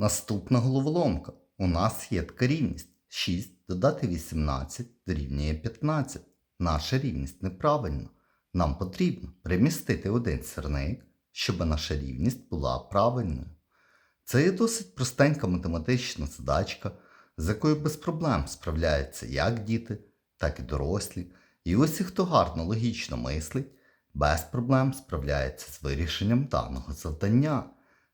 Наступна головоломка. У нас є така рівність. 6 додати 18 дорівнює 15. Наша рівність неправильна. Нам потрібно перемістити один сірник, щоб наша рівність була правильною. Це є досить простенька математична задачка, з якою без проблем справляються як діти, так і дорослі. І усі, хто гарно логічно мислить, без проблем справляється з вирішенням даного завдання.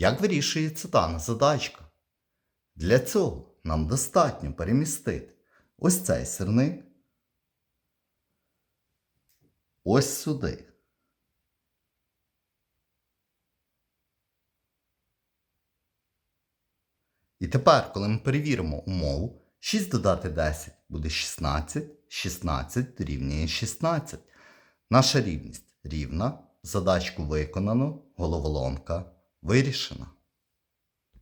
Як вирішується дана задачка? Для цього нам достатньо перемістити ось цей сирник ось сюди. І тепер, коли ми перевіримо умову, 6 додати 10 буде 16, 16 дорівнює 16. Наша рівність рівна, задачку виконано, головоломка вирішена.